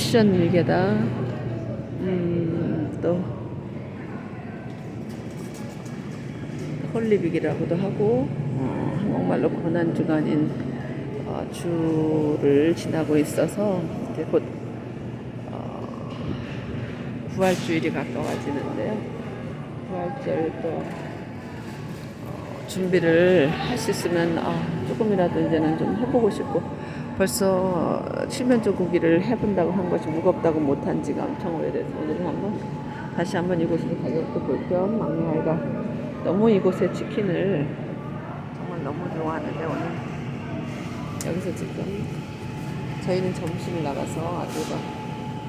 쿠션 밀개다. 음, 또 홀리빅이라고도 하고 어, 한국말로 고난 주간인 어, 주를 지나고 있어서 이제 곧 어, 부활주일이 가까워지는데요. 부활절 또 어, 준비를 할 수 있으면 아, 조금이라도 이제는 좀 해보고 싶고 벌써 칠면조 고기를 해본다고 한 것이 무겁다고 못한 지가 엄청 오래돼서 오늘은 한번 다시 한번 이곳으로 가격도 볼 겸 막내 아이가 너무 이곳의 치킨을 정말 너무 좋아하는데 오늘 여기서 지금 저희는 점심을 나가서 아주가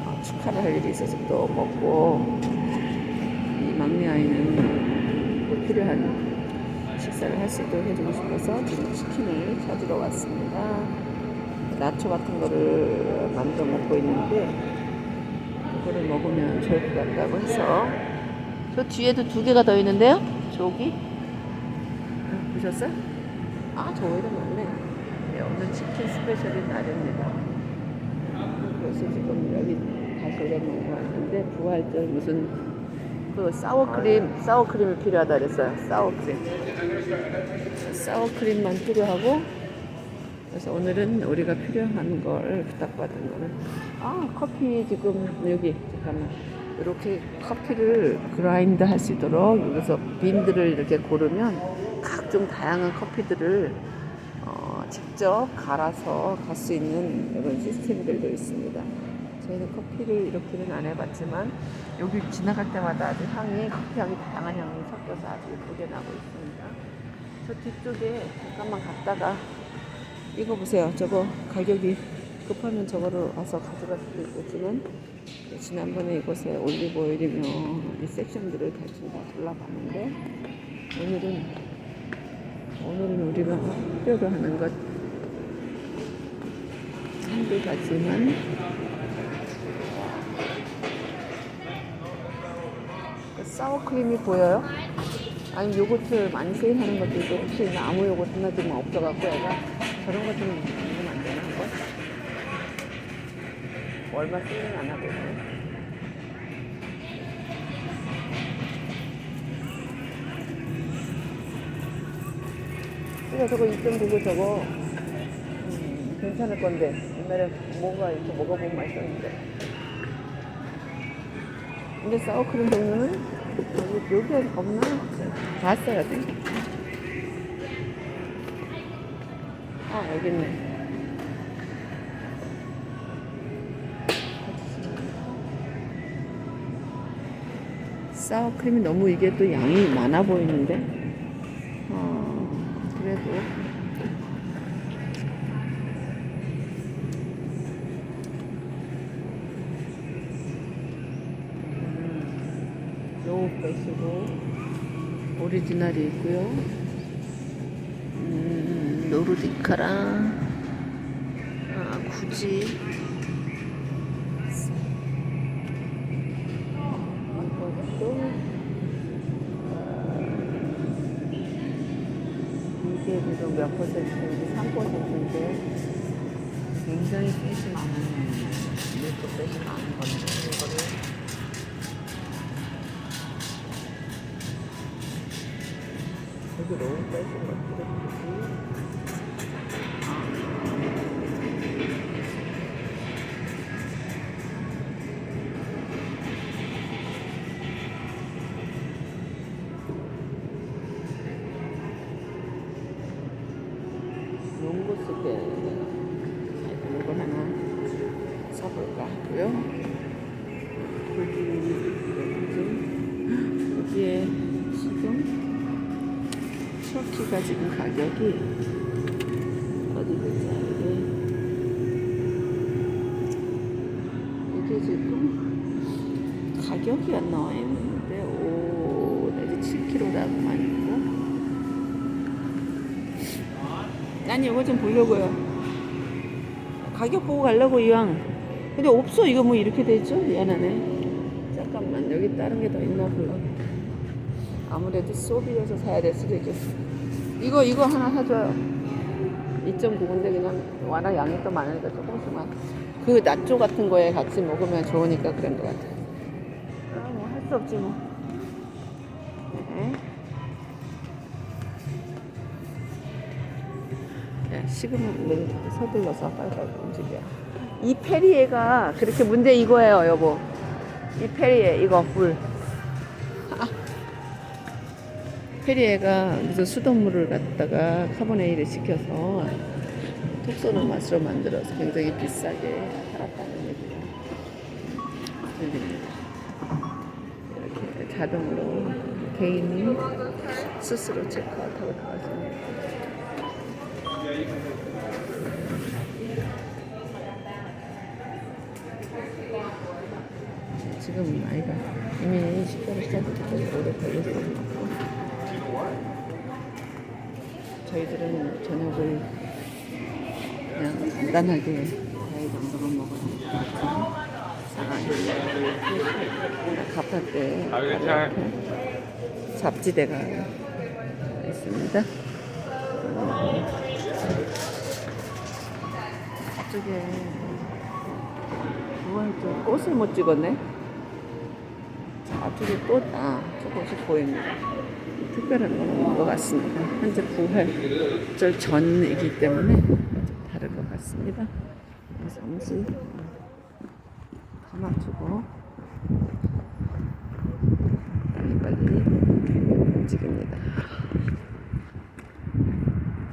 어, 축하를 할 일이 있어서 또 먹고 이 막내 아이는 꼭 필요한 식사를 할 수 있도록 해주고 싶어서 지금 치킨을 찾으러 왔습니다. 나초 같은 거를 만들어 먹고 있는데 이거를 먹으면 좋을 것 같다고 해서 저 뒤에도 두 개가 더 있는데요? 저기 응, 보셨어요? 아, 저 오히려 많네. 네, 오늘 치킨 스페셜인 날입니다. 그래서 지금 여기 다시 오랜만에 왔는데 부활절 무슨 그 사워크림 사워크림이 필요하다 그랬어요. 사워크림. 사워크림만 필요하고 그래서 오늘은 우리가 필요한 걸 부탁받은 거는 아 커피 지금 여기 잠깐만 이렇게 커피를 그라인드 할 수 있도록 여기서 빈들을 이렇게 고르면 각종 다양한 커피들을 어, 직접 갈아서 갈 수 있는 이런 시스템들도 있습니다. 저희는 커피를 이렇게는 안 해봤지만 여기 지나갈 때마다 아주 향이 커피 향이 다양한 향이 섞여서 아주 예쁘게 나고 있습니다. 저 뒤쪽에 잠깐만 갔다가 이거 보세요. 저거 가격이 급하면 저거를 와서 가져갈 수도 있겠지만 지난번에 이곳에 올리브 오일이며 이 섹션들을 대충 다 둘러봤는데 오늘은 오늘은 우리가 필요로 하는 것 한두 가지만 그 사워크림이 보여요? 아니 요거트 많이 세일하는 것도 있고 혹시 아무 요거트나 지금 없어갖고 애가 저런 것좀 먹으면 안 되나 한번? 얼마 세일은 안 하고 있네. 그래 저거 2.99 저거 음, 괜찮을 건데 옛날에 뭐가 이렇게 먹어보면 맛있었는데 근데 사워크림 종류는 여기, 여기에 없나? 봤어야 돼. 아, 있네. 사워크림이 너무 이게 또 양이 많아 보이는데. 어, 그래도. 로우 빼시고 오리지널이 있고요. 음, 노르디카랑 아, 굳이. 이것도 이게 지금 몇 퍼센트인지 3%인데 굉장히 셋이 많은 밀도 셋이 많은 건데 이거를. 여기 너무 빼신 것들을 농구 속에 이거 하나 사볼까 하고요. 여기 여기에 지금 터키가 지금 가격이 어디 보자 이게 이게 지금 가격이 안 나와 있는데 5 내지 7kg라고만 있고 난 이거 좀 보려고요 가격 보고 가려고 이왕 근데 없어 이거 뭐 이렇게 돼 있죠 미안하네 잠깐만 여기 다른 게 더 있나 보려 아무래도 소비여서 사야 될 수도 있겠어. 이거 이거 하나 사줘요. 2.9인데 그냥 워낙 양이 또 많으니까 조금씩만 그 나초 같은 거에 같이 먹으면 좋으니까 그런 것 같아요. 아, 뭐 할 수 없지 뭐. 네. 네, 식음을 서둘러서 빨리빨리 움직여. 이 페리에가 그렇게 문제 이거예요, 여보. 이 페리에 이거 물. 아. 페리에가 무슨 수돗물을 갖다가 카보네이를 시켜서 톡 쏘는 맛으로 만들어서 굉장히 비싸게 팔았다는 얘기가 들립니다. 이렇게 자동으로 개인이 스스로 체크아웃하고 들어가십니다. 지금 아이가 이미 식사를 시작했기 오래 걸렸습니다. 저희들은 저녁을 그냥 간단하게 과일 정도만 먹어요. 가파대 잡지대가 있습니다. 음, 저쪽에 저 꽃을 못 찍었네. 저쪽에 꽃, 아, 조금씩 보입니다. 특별한 것 같습니다. 현재 부활절 전이기 때문에 좀 다른 것 같습니다. 그래서 잠시 감아주고 빨리빨리 움직입니다.